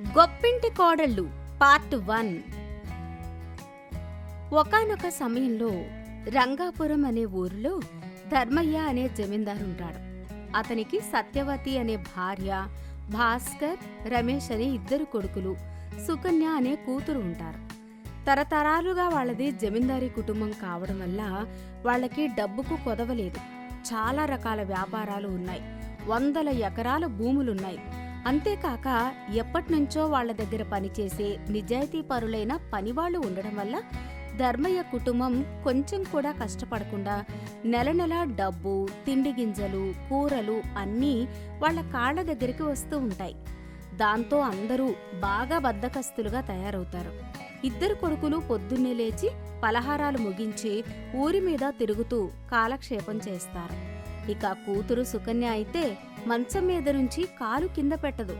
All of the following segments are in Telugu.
గొప్పింటి కోడళ్ళు పార్ట్ వన్. ఒకానొక సమయంలో రంగాపురం అనే ఊరిలో ధర్మయ్య అనే జమీందారుంటాడు అతనికి సత్యవతి అనే భార్య భాస్కర్ రమేష్ అనే ఇద్దరు కొడుకులు సుకన్య అనే కూతురు ఉంటారు. తరతరాలుగా వాళ్ళది జమీందారీ కుటుంబం కావడం వల్ల వాళ్ళకి డబ్బుకు కొదవలేదు. చాలా రకాల వ్యాపారాలు ఉన్నాయి. వందల ఎకరాల భూములున్నాయి. అంతేకాక ఎప్పటినుంచో వాళ్ళ దగ్గర పనిచేసే నిజాయితీ పరులైన పనివాళ్ళు ఉండడం వల్ల ధర్మయ్య కుటుంబం కొంచెం కూడా కష్టపడకుండా నెల నెల డబ్బు తిండి గింజలు కూరలు అన్నీ వాళ్ళ కాళ్ళ దగ్గరికి వస్తూ ఉంటాయి. దాంతో అందరూ బాగా బద్దకస్తులుగా తయారవుతారు. ఇద్దరు కొడుకులు పొద్దున్నే లేచి పలహారాలు ముగించి ఊరి మీద తిరుగుతూ కాలక్షేపం చేస్తారు. ఇక కూతురు సుకన్య అయితే మంచం మీద నుంచి కాలు కింద పెట్టదు.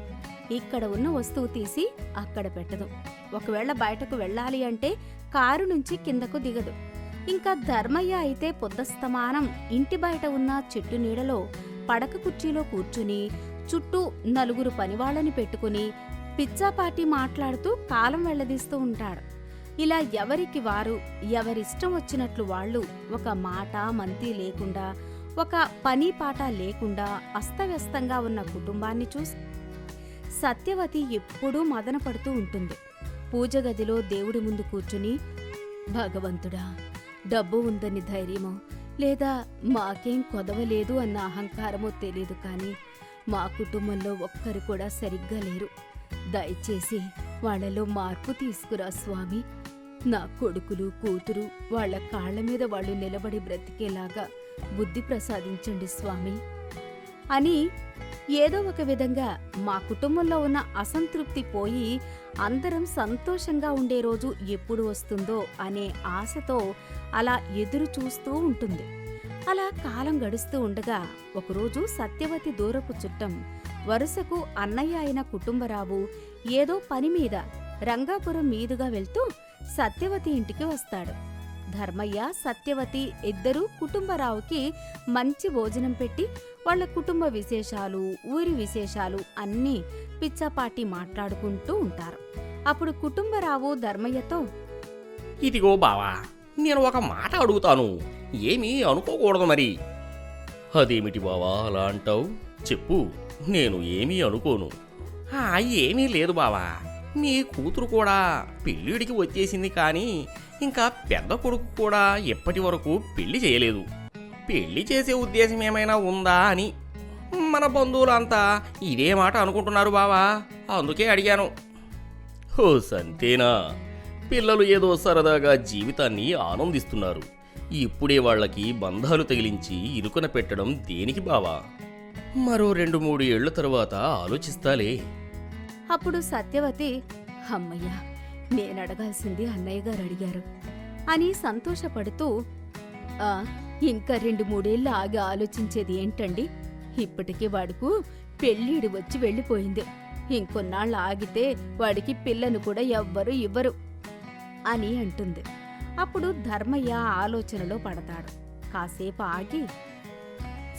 ఇక్కడ ఉన్న వస్తువు తీసి అక్కడ పెట్టదు. ఒకవేళ బయటకు వెళ్ళాలి అంటే కారు నుంచి కిందకు దిగదు. ఇంకా ధర్మయ్య అయితే పొద్దస్తమానం ఇంటి బయట ఉన్న చెట్టు నీడలో పడక కుర్చీలో కూర్చుని చుట్టూ నలుగురు పనివాళ్ళని పెట్టుకుని పిచ్చాపాటి మాట్లాడుతూ కాలం వెళ్ళదీస్తూ ఉంటాడు. ఇలా ఎవరికి వారు ఎవరిష్టం వచ్చినట్లు వాళ్ళు ఒక మాట మంతి లేకుండా ఒక పని పాట లేకుండా అస్తవ్యస్తంగా ఉన్న కుటుంబాన్ని చూసి సత్యవతి ఎప్పుడూ మదనపడుతూ ఉంటుంది. పూజ గదిలో దేవుడి ముందు కూర్చుని భగవంతుడా డబ్బు ఉందని ధైర్యమో లేదా మాకేం కొదవలేదు అన్న అహంకారమో తెలియదు కానీ మా కుటుంబంలో ఒక్కరు కూడా సరిగ్గా లేరు. దయచేసి వాళ్ళలో మార్పు తీసుకురా స్వామి. నా కొడుకులు కూతురు వాళ్ళ కాళ్ళ మీద వాళ్ళు నిలబడి బ్రతికేలాగా బుద్ధి ప్రసాదించండి స్వామి. అని ఏదో ఒక విధంగా మా కుటుంబంలో ఉన్న అసంతృప్తి పోయి అందరం సంతోషంగా ఉండే రోజు ఎప్పుడు వస్తుందో అనే ఆశతో అలా ఎదురు చూస్తూ ఉంటుంది. అలా కాలం గడుస్తూ ఉండగా ఒకరోజు సత్యవతి దూరపు చుట్టం వరుసకు అన్నయ్య అయిన కుటుంబరావు ఏదో పని మీద రంగాపురం మీదుగా వెళ్తూ సత్యవతి ఇంటికి వస్తాడు. ధర్మయ్య సత్యవతి ఇద్దరూ కుటుంబరావుకి మంచి భోజనం పెట్టి వాళ్ళ కుటుంబ విశేషాలు ఊరి విశేషాలు అన్నీ పిచ్చాపాటి మాట్లాడుకుంటూ ఉంటారు. అప్పుడు కుటుంబరావు ధర్మయ్యతో ఇదిగో బావా నేను ఒక మాట అడుగుతాను. ఏమీ అనుకోకూడదు మరి. అదేమిటి బావా అలా అంటావు? చెప్పు నేను ఏమీ అనుకోను. ఏమీ లేదు బావా. మీ కూతురు కూడా పెళ్ళిడికి వచ్చేసింది కానీ ఇంకా పెద్ద కొడుకు కూడా ఇప్పటి వరకు పెళ్ళి చేయలేదు. పెళ్ళి చేసే ఉద్దేశం ఏమైనా ఉందా అని మన బంధువులంతా ఇదే మాట అనుకుంటున్నారు బావా. అందుకే అడిగాను. ఓ సంతేనా. పిల్లలు ఏదో సరదాగా జీవితాన్ని ఆనందిస్తున్నారు. ఇప్పుడే వాళ్ళకి బంధాలు తగిలించి ఇరుకున పెట్టడం దేనికి బావా? మరో రెండు మూడు ఏళ్ళ తర్వాత ఆలోచిస్తాలే. అప్పుడు సత్యవతి అమ్మయ్య నేనడగాల్సింది అన్నయ్య గారు అడిగారు అని సంతోషపడుతూ ఇంకా రెండు మూడేళ్ళు ఆగి ఆలోచించేది ఏంటండి? ఇప్పటికే వాడుకు పెళ్ళిడు వచ్చి వెళ్ళిపోయింది. ఇంకొన్నాళ్ళు ఆగితే వాడికి పిల్లను కూడా ఎవ్వరు ఇవ్వరు అని అంటుంది. అప్పుడు ధర్మయ్య ఆలోచనలో పడతాడు. కాసేపు ఆగి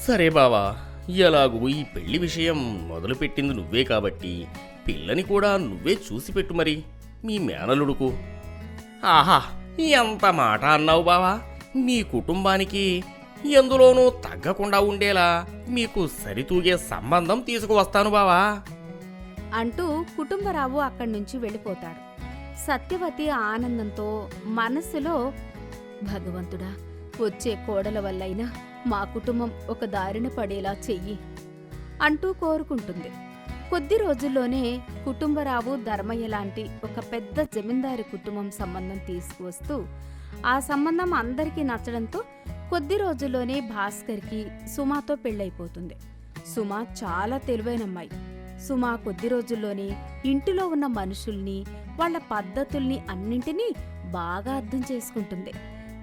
సరే బావా ఎలాగూ ఈ పెళ్ళి విషయం మొదలుపెట్టింది నువ్వే కాబట్టి పిల్లని కూడా నువ్వే చూసి పెట్టు మరి. మీ మేనలుడుకు ఆహా ఎంత మాట అన్నావు బావా. మీ కుటుంబానికి ఎందులోనూ తగ్గకుండా ఉండేలా మీకు సరితూగే సంబంధం తీసుకువస్తాను బావా. అంటూ కుటుంబరావు అక్కడి నుంచి వెళ్ళిపోతాడు. సత్యవతి ఆనందంతో మనస్సులో భగవంతుడా వచ్చే కోడల వల్లైనా మా కుటుంబం ఒక దారిన పడేలా చెయ్యి అంటూ కోరుకుంటుంది. కొద్ది రోజుల్లోనే కుటుంబరావు ధర్మయ్య లాంటి ఒక పెద్ద జమీందారి కుటుంబం సంబంధం తీసుకువస్తూ ఆ సంబంధం అందరికీ నచ్చడంతో కొద్ది రోజుల్లోనే భాస్కర్కి సుమాతో పెళ్ళైపోతుంది. సుమా చాలా తెలివైన అమ్మాయి. సుమా కొద్ది రోజుల్లోనే ఇంటిలో ఉన్న మనుషుల్ని వాళ్ళ పద్ధతుల్ని అన్నింటినీ బాగా అర్థం చేసుకుంటుంది.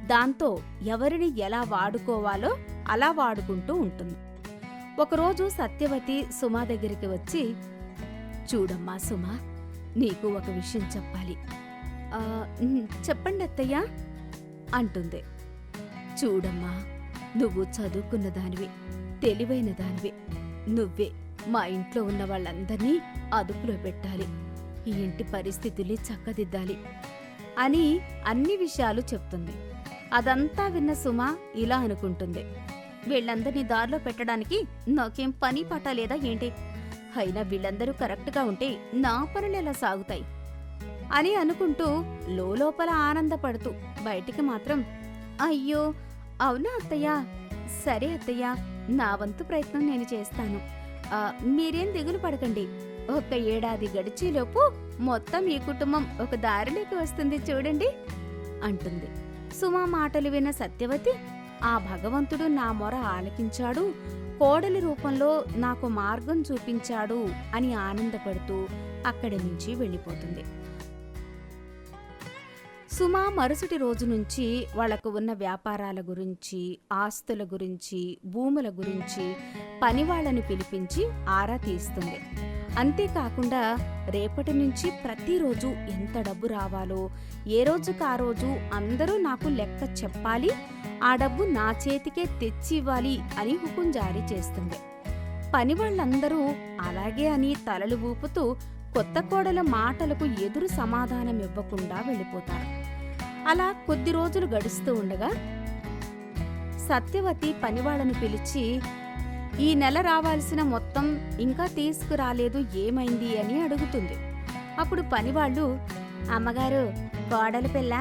దాంతో ఎవరిని ఎలా వాడుకోవాలో అలా వాడుకుంటూ ఉంటుంది. ఒకరోజు సత్యవతి సుమా దగ్గరికి వచ్చి చూడమ్మా సుమా నీకు ఒక విషయం చెప్పాలి. చెప్పండి అత్తయ్య. అంటుంది. చూడమ్మా నువ్వు చదువుకున్న దానివి తెలివైన దానివి. నువ్వే మా ఇంట్లో ఉన్న వాళ్ళందరినీ అదుపులో పెట్టాలి. ఈ ఇంటి పరిస్థితుల్ని చక్కదిద్దాలి అని అన్ని విషయాలు చెప్తుంది. అదంతా విన్న సుమ ఇలా అనుకుంటుంది. వీళ్ళందరినీ దారిలో పెట్టడానికి నాకేం పని పాట లేదా ఏంటి? అయినా వీళ్ళందరూ కరెక్ట్గా ఉంటే నా పనులు ఎలా సాగుతాయి? అని అనుకుంటూ లోపల ఆనందపడుతూ బయటికి మాత్రం అయ్యో అవునా అత్తయ్య? సరే అత్తయ్య నా వంతు ప్రయత్నం నేను చేస్తాను. మీరేం దిగులు పడకండి. ఒక ఏడాది గడిచేలోపు మొత్తం ఈ కుటుంబం ఒక దారిలోకి వస్తుంది చూడండి అంటుంది. సుమా మాటలు విన్న సత్యవతి ఆ భగవంతుడు నా మొర ఆలకించాడు కోడలి రూపంలో నాకు మార్గం చూపించాడు అని ఆనందపడుతూ అక్కడి నుంచి వెళ్ళిపోతుంది. సుమా మరుసటి రోజు నుంచి వాళ్ళకు ఉన్న వ్యాపారాల గురించి ఆస్తుల గురించి భూముల గురించి పనివాళ్ళను పిలిపించి ఆరా తీస్తుంది. అంతేకాకుండా రేపటి నుంచి ప్రతిరోజు ఎంత డబ్బు రావాలో ఏ రోజుకు ఆ రోజు అందరూ నాకు లెక్క చెప్పాలి ఆ డబ్బు నా చేతికే తెచ్చి ఇవ్వాలి అని హుకుం జారీ చేస్తుంది. పని వాళ్ళందరూ అలాగే అని తలలు ఊపుతూ కొత్త కోడల మాటలకు ఎదురు సమాధానం ఇవ్వకుండా వెళ్ళిపోతారు. అలా కొద్ది రోజులు గడుస్తూ ఉండగా సత్యవతి పనివాళ్ళను పిలిచి ఈ నెల రావాల్సిన మొత్తం ఇంకా తీసుకురాలేదు ఏమైంది? అని అడుగుతుంది. అప్పుడు పనివాళ్ళు అమ్మగారు కోడలు పిల్ల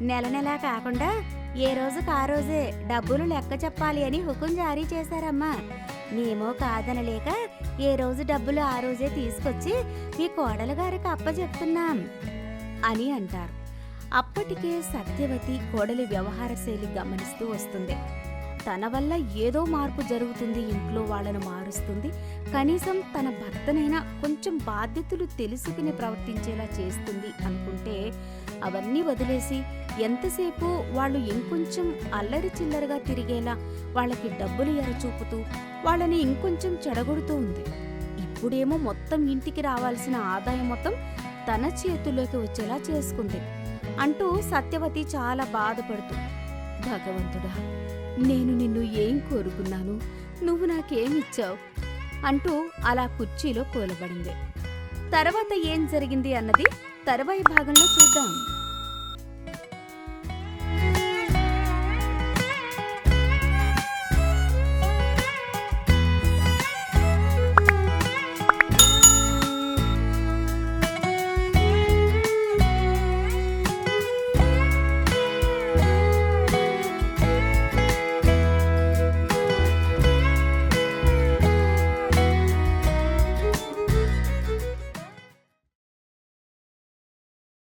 నెల నెలా కాకుండా ఏ రోజుకు ఆ రోజే డబ్బులు లెక్క చెప్పాలి అని హుకుం జారీ చేశారమ్మా. మేమో కాదనలేక ఏ రోజు డబ్బులు ఆ రోజే తీసుకొచ్చి మీ కోడలు గారికి అప్పచెప్తున్నాం అని అంటారు. అప్పటికే సత్యవతి కోడలి వ్యవహార శైలి గమనిస్తూ వస్తుంది. తన వల్ల ఏదో మార్పు జరుగుతుంది ఇంట్లో వాళ్ళను మారుస్తుంది. కనీసం తన భర్తనైనా కొంచెం బాధ్యతలు తెలుసుకుని ప్రవర్తించేలా చేస్తుంది అనుకుంటే అవన్నీ వదిలేసి ఎంతసేపు వాళ్ళు ఇంకొంచెం అల్లరి చిల్లరగా తిరిగేలా వాళ్ళకి డబ్బులు ఎరచూపుతూ వాళ్ళని ఇంకొంచెం చెడగొడుతూ ఉంది. ఇప్పుడేమో మొత్తం ఇంటికి రావాల్సిన ఆదాయం మొత్తం తన చేతుల్లోకి వచ్చేలా చేసుకుంది అంటూ సత్యవతి చాలా బాధపడుతూ భగవంతుడా నేను నిన్ను ఏం కోరుకున్నాను? నువ్వు నాకేమిచ్చావు అంటూ అలా కుర్చీలో కూలబడింది. తర్వాత ఏం జరిగింది అన్నది తర్వాయి భాగంలో చూద్దాం.